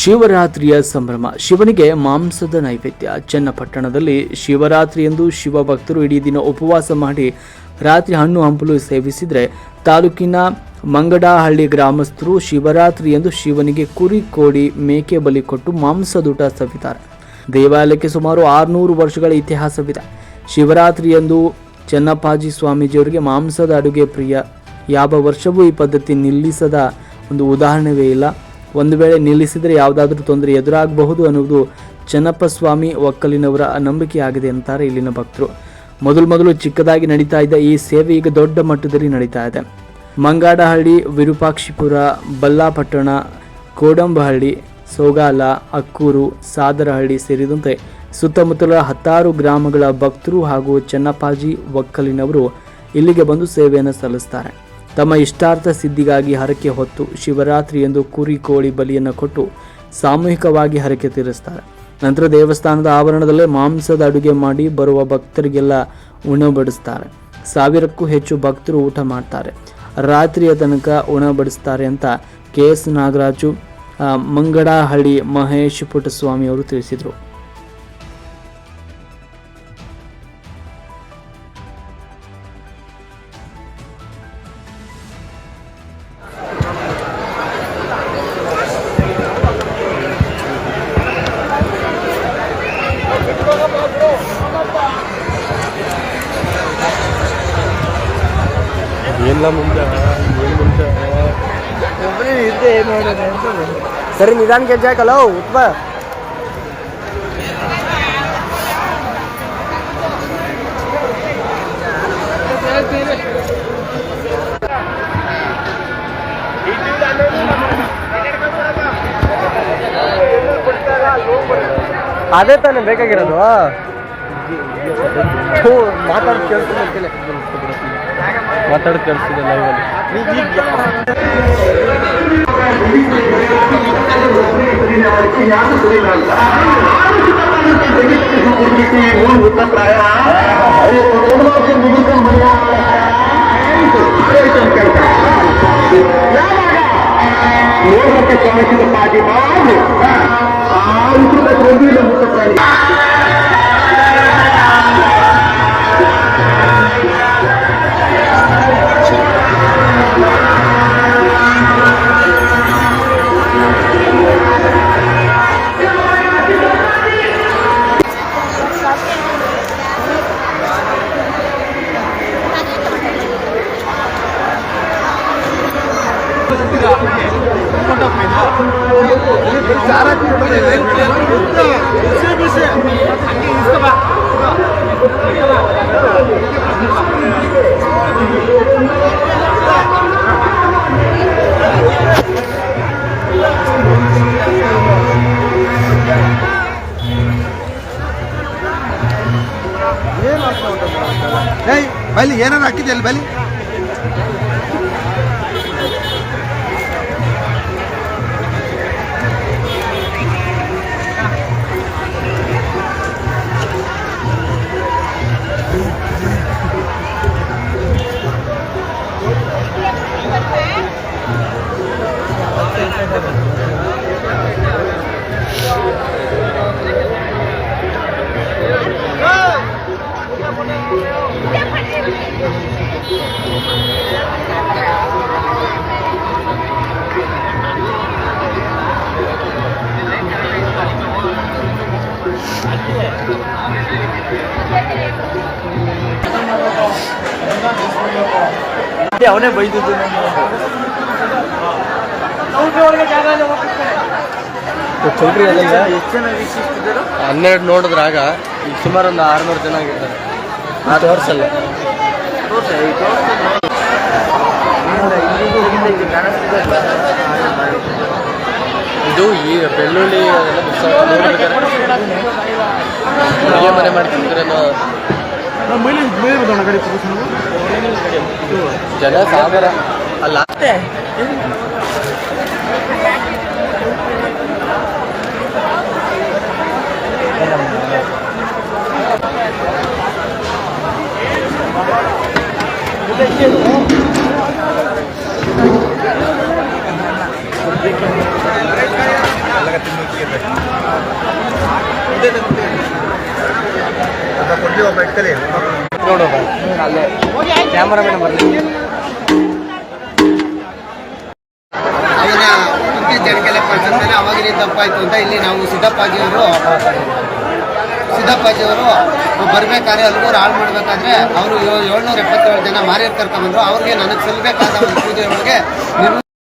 ಶಿವರಾತ್ರಿಯ ಸಂಭ್ರಮ. ಶಿವನಿಗೆ ಮಾಂಸದ ನೈವೇದ್ಯ. ಚನ್ನಪಟ್ಟಣದಲ್ಲಿ ಶಿವರಾತ್ರಿ ಎಂದು ಶಿವ ಭಕ್ತರು ಇಡೀ ದಿನ ಉಪವಾಸ ಮಾಡಿ ರಾತ್ರಿ ಹಣ್ಣು ಹಂಪಲು ಸೇವಿಸಿದರೆ ತಾಲೂಕಿನ ಮಂಗಡಹಳ್ಳಿ ಗ್ರಾಮಸ್ಥರು ಶಿವರಾತ್ರಿ ಎಂದು ಶಿವನಿಗೆ ಕುರಿ ಕೋಡಿ ಮೇಕೆ ಬಲಿ ಕೊಟ್ಟು ಮಾಂಸದೂಟ ಸವಿತಾರೆ. ದೇವಾಲಯಕ್ಕೆ ಸುಮಾರು ಆರುನೂರು ವರ್ಷಗಳ ಇತಿಹಾಸವಿದೆ. ಶಿವರಾತ್ರಿ ಎಂದು ಚನ್ನಪ್ಪಾಜಿ ಸ್ವಾಮೀಜಿಯವರಿಗೆ ಮಾಂಸದ ಅಡುಗೆ ಪ್ರಿಯ. ಯಾವ ವರ್ಷವೂ ಈ ಪದ್ಧತಿ ನಿಲ್ಲಿಸದ ಒಂದು ಉದಾಹರಣೆವೇ ಇಲ್ಲ. ಒಂದು ವೇಳೆ ನಿಲ್ಲಿಸಿದರೆ ಯಾವುದಾದ್ರೂ ತೊಂದರೆ ಎದುರಾಗಬಹುದು ಅನ್ನುವುದು ಚನ್ನಪ್ಪ ಸ್ವಾಮಿ ಒಕ್ಕಲಿನವರ ನಂಬಿಕೆಯಾಗಿದೆ ಅಂತಾರೆ ಇಲ್ಲಿನ ಭಕ್ತರು. ಮೊದಲು ಮೊದಲು ಚಿಕ್ಕದಾಗಿ ನಡೀತಾ ಇದ್ದ ಈ ಸೇವೆ ಈಗ ದೊಡ್ಡ ಮಟ್ಟದಲ್ಲಿ ನಡೀತಾ ಇದೆ. ಮಂಗಾಡಹಳ್ಳಿ, ವಿರೂಪಾಕ್ಷಿಪುರ, ಬಲ್ಲಾಪಟ್ಟಣ, ಕೋಡಂಬಹಳ್ಳಿ, ಸೋಗಾಲ, ಅಕ್ಕೂರು, ಸಾದರಹಳ್ಳಿ ಸೇರಿದಂತೆ ಸುತ್ತಮುತ್ತಲ ಹತ್ತಾರು ಗ್ರಾಮಗಳ ಭಕ್ತರು ಹಾಗೂ ಚನ್ನಪ್ಪಾಜಿ ಒಕ್ಕಲಿನವರು ಇಲ್ಲಿಗೆ ಬಂದು ಸೇವೆಯನ್ನು ಸಲ್ಲಿಸ್ತಾರೆ. ತಮ್ಮ ಇಷ್ಟಾರ್ಥ ಸಿದ್ಧಿಗಾಗಿ ಹರಕೆ ಹೊತ್ತು ಶಿವರಾತ್ರಿ ಎಂದು ಕುರಿ ಕೋಳಿ ಬಲಿಯನ್ನು ಕೊಟ್ಟು ಸಾಮೂಹಿಕವಾಗಿ ಹರಕೆ ತೀರಿಸ್ತಾರೆ. ನಂತರ ದೇವಸ್ಥಾನದ ಆವರಣದಲ್ಲೇ ಮಾಂಸದ ಅಡುಗೆ ಮಾಡಿ ಬರುವ ಭಕ್ತರಿಗೆಲ್ಲ ಉಣಬಡಿಸ್ತಾರೆ ಸಾವಿರಕ್ಕೂ ಹೆಚ್ಚು ಭಕ್ತರು ಊಟ ಮಾಡ್ತಾರೆ. ರಾತ್ರಿಯ ತನಕ ಉಣಬಡಿಸ್ತಾರೆ ಅಂತ ಕೆ ಎಸ್ ನಾಗರಾಜು ಮಂಗಡಹಳ್ಳಿ ಮಹೇಶ್ ಪುಟ್ಟಸ್ವಾಮಿ ಅವರು ತಿಳಿಸಿದರು. ಏನಿಲ್ಲ ಮುಂದೆ ಸರಿ ನಿಧಾನ ಹಾಕಲ್ಲ ಉತ್ಪ. ಅದೇ ತಾನೇ ಬೇಕಾಗಿರೋದು. ಮಾತಾಡೋದು ಕೇಳಿಸ್ತಿಲ್ಲ ಮಾತಾಡೋದು ಕೇಳಿಸಿದೆ ಲೈವಲ್ಲಿ ಏಯ್ ಬಲಿ ಏನಾರು ಹಾಕಿದೆ ಅಲ್ಲಿ ಬಲಿ ಅವನೇ ಬೈದಿದ್ದು ಎಷ್ಟು ಜನ ವೀಕ್ಷಿಸ್ತಿದ್ದರು? ಹನ್ನೆರಡು ನೋಡಿದ್ರಾಗ ಈಗ ಸುಮಾರು ಒಂದು ಆರುನೂರು ಜನ ಆಗಿರ್ತಾರೆ ಆ ತೋರ್ಸಲ್ಲ ತೋರ್ಸ. ಈ ಇದು ಈ ಬೆಳ್ಳುಳ್ಳಿ ಅದೆಲ್ಲ ಅಡುಗೆ ಮನೆ ಮಾಡ್ತಿದ್ರೆ ಜನ ಸಾಗರ ಅಲ್ಲ ಇಟ್ಕಲಿ ನೋಡು ಅಲ್ಲೇ ಕ್ಯಾಮರಾ ಮೇಡಮ್ ಬರಲಿ ಅಂತಂದ್ರೆ ಅವಾಗಿನ ತಪ್ಪಾಯ್ತು ಅಂತ ಇಲ್ಲಿ ನಾವು ಸಿದ್ದಪ್ಪಾಜಿಯವರು ಸಿದ್ದಪ್ಪಾಜಿಯವರು ಬರ್ಬೇಕಾದ್ರೆ ಅಲ್ಗೂರು ಹಾಳು ಮಾಡ್ಬೇಕಾದ್ರೆ ಅವರು ಏಳ್ನೂರ ಎಪ್ಪತ್ತೇಳು ಜನ ಮಾರಿಯರ್ ಕರ್ಕೊಂಡ್ಬಂದ್ರು ಅವ್ರಿಗೆ ನನಗೆ ಸಲ್ಲಬೇಕಾದ ಒಂದು ಪೂಜೆ ಒಳಗೆ